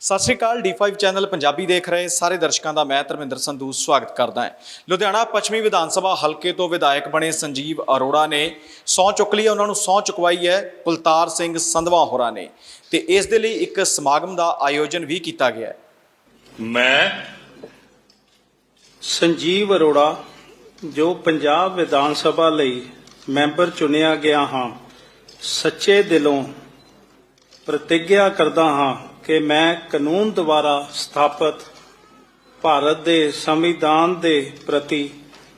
ਸਤਿ ਸ਼੍ਰੀ ਅਕਾਲ D5 channel Punjabi ਦੇਖ ਰਹੇ ਸਾਰੇ ਦਰਸ਼ਕਾਂ ਦਾ ਮੈਂ ਧਰਮਿੰਦਰ ਸੰਧੂ ਸਵਾਗਤ ਕਰਦਾ ਹਾਂ। ਲੁਧਿਆਣਾ ਪੱਛਮੀ ਵਿਧਾਨ ਸਭਾ ਹਲਕੇ ਤੋਂ ਵਿਧਾਇਕ ਬਣੇ ਸੰਜੀਵ ਅਰੋੜਾ ਨੇ ਸਹੁੰ ਚੁੱਕ ਲਈ ਹੈ, ਉਹਨਾਂ ਨੂੰ ਸਹੁੰ ਚੁਕਵਾਈ ਹੈ ਕੁਲਤਾਰ ਸਿੰਘ ਸੰਧਵਾ ਹੋਰਾਂ ਨੇ ਤੇ ਇਸ ਦੇ ਲਈ ਇੱਕ ਸਮਾਗਮ ਦਾ ਆਯੋਜਨ ਵੀ ਕੀਤਾ ਗਿਆ ਹੈ। ਮੈਂ ਸੰਜੀਵ ਅਰੋੜਾ ਜੋ ਪੰਜਾਬ ਵਿਧਾਨ ਸਭਾ ਲਈ ਮੈਂਬਰ ਚੁਣਿਆ ਗਿਆ ਹਾਂ ਸੱਚੇ ਦਿਲੋਂ ਪ੍ਰਤੀਗਿਆ ਕਰਦਾ ਹਾਂ। ਕਿ ਮੈਂ ਕਾਨੂੰਨ ਦੁਆਰਾ ਸਥਾਪਿਤ ਭਾਰਤ ਦੇ ਸੰਵਿਧਾਨ ਦੇ ਪ੍ਰਤੀ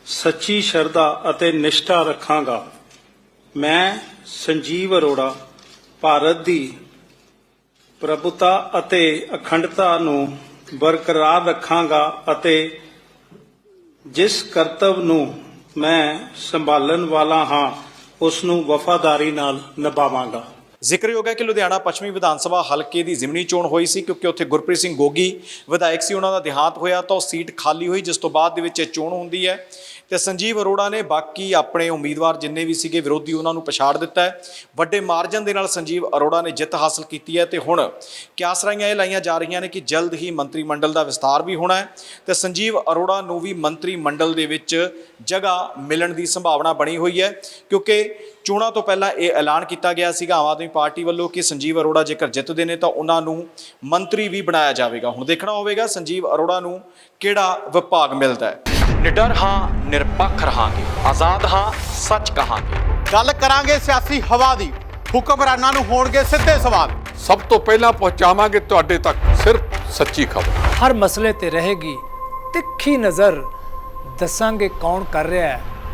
ਸੱਚੀ ਸ਼ਰਧਾ ਅਤੇ ਨਿਸ਼ਠਾ ਰੱਖਾਂਗਾ। ਮੈਂ ਸੰਜੀਵ ਅਰੋੜਾ, ਭਾਰਤ ਦੀ ਪ੍ਰਭੁਤਾ ਅਤੇ ਅਖੰਡਤਾ ਨੂੰ ਬਰਕਰਾਰ ਰੱਖਾਂਗਾ ਅਤੇ ਜਿਸ ਕਰਤਵ ਨੂੰ ਮੈਂ ਸੰਭਾਲਣ ਵਾਲਾ ਹਾਂ, ਉਸ ਨੂੰ ਵਫਾਦਾਰੀ ਨਾਲ ਨਿਭਾਵਾਂਗਾ। ਜ਼ਿਕਰਯੋਗ ਹੈ ਕਿ ਲੁਧਿਆਣਾ ਪੱਛਮੀ ਵਿਧਾਨ ਸਭਾ ਹਲਕੇ ਦੀ ਜ਼ਿਮਨੀ ਚੋਣ ਹੋਈ ਸੀ ਕਿਉਂਕਿ ਉੱਥੇ ਗੁਰਪ੍ਰੀਤ ਸਿੰਘ ਗੋਗੀ ਵਿਧਾਇਕ ਸੀ, ਉਹਨਾਂ ਦਾ ਦੇਹਾਂਤ ਹੋਇਆ ਤਾਂ ਉਹ ਸੀਟ ਖਾਲੀ ਹੋਈ, ਜਿਸ ਤੋਂ ਬਾਅਦ ਦੇ ਵਿੱਚ ਇਹ ਚੋਣ ਹੁੰਦੀ ਹੈ। ਤੇ ਸੰਜੀਵ ਅਰੋੜਾ ਨੇ ਬਾਕੀ ਆਪਣੇ ਉਮੀਦਵਾਰ ਜਿੰਨੇ ਵੀ ਸੀਗੇ ਵਿਰੋਧੀ, ਉਹਨਾਂ ਨੂੰ ਪਛਾੜ ਦਿੱਤਾ ਹੈ। ਵੱਡੇ ਮਾਰਜਨ ਦੇ ਨਾਲ ਸੰਜੀਵ ਅਰੋੜਾ ਨੇ ਜਿੱਤ ਹਾਸਲ ਕੀਤੀ ਹੈ ਤੇ ਹੁਣ ਕਿਆਸਰਾਈਆਂ ਇਹ ਲਾਈਆਂ ਜਾ ਰਹੀਆਂ ਨੇ ਕਿ ਜਲਦ ਹੀ ਮੰਤਰੀ ਮੰਡਲ ਦਾ ਵਿਸਤਾਰ ਵੀ ਹੋਣਾ ਹੈ। ਤੇ ਸੰਜੀਵ ਅਰੋੜਾ ਨੂੰ ਵੀ ਮੰਤਰੀ ਮੰਡਲ ਦੇ ਵਿੱਚ ਜਗ੍ਹਾ ਮਿਲਣ ਦੀ ਸੰਭਾਵਨਾ ਬਣੀ ਹੋਈ ਹੈ, ਕਿਉਂਕਿ ਚੋਣਾਂ ਤੋਂ ਪਹਿਲਾਂ ਇਹ ਐਲਾਨ ਕੀਤਾ ਗਿਆ ਸੀਗਾ, ਆਮ ਆਦਮੀ ਪਾਰਟੀ ਵੱਲੋਂ ਕਿ ਸੰਜੀਵ ਅਰੋੜਾ ਜੇਕਰ ਜਿੱਤਦੇ ਨੇ ਤਾਂ ਉਹਨਾਂ ਨੂੰ ਮੰਤਰੀ ਵੀ ਬਣਾਇਆ ਜਾਵੇਗਾ। ਹੁਣ ਦੇਖਣਾ ਹੋਵੇਗਾ ਸੰਜੀਵ ਅਰੋੜਾ ਨੂੰ ਕਿਹੜਾ ਵਿਭਾਗ ਮਿਲਦਾ ਹੈ। ਨਿਡਰ ਹਾਂ ਨਿਰਪੱਖ ਰਹਾਂਗੇ। ਆਜ਼ਾਦ ਹਾਂ ਸੱਚ ਕਹਾਂਗੇ। ਗੱਲ ਕਰਾਂਗੇ ਸਿਆਸੀ ਹਵਾ ਦੀ। ਹੁਕਮਰਾਨਾਂ ਨੂੰ ਹੋਣਗੇ ਸਿੱਧੇ ਸਵਾਲ। ਸਭ ਤੋਂ ਪਹਿਲਾਂ ਪਹੁੰਚਾਵਾਂਗੇ ਤੁਹਾਡੇ ਤੱਕ ਸਿਰਫ ਸੱਚੀ ਖਬਰ। ਹਰ ਮਸਲੇ ਤੇ ਰਹੇਗੀ ਤਿੱਖੀ ਨਜ਼ਰ। ਦੱਸਾਂਗੇ ਕੌਣ ਕਰ ਰਿਹਾ ਹੈ।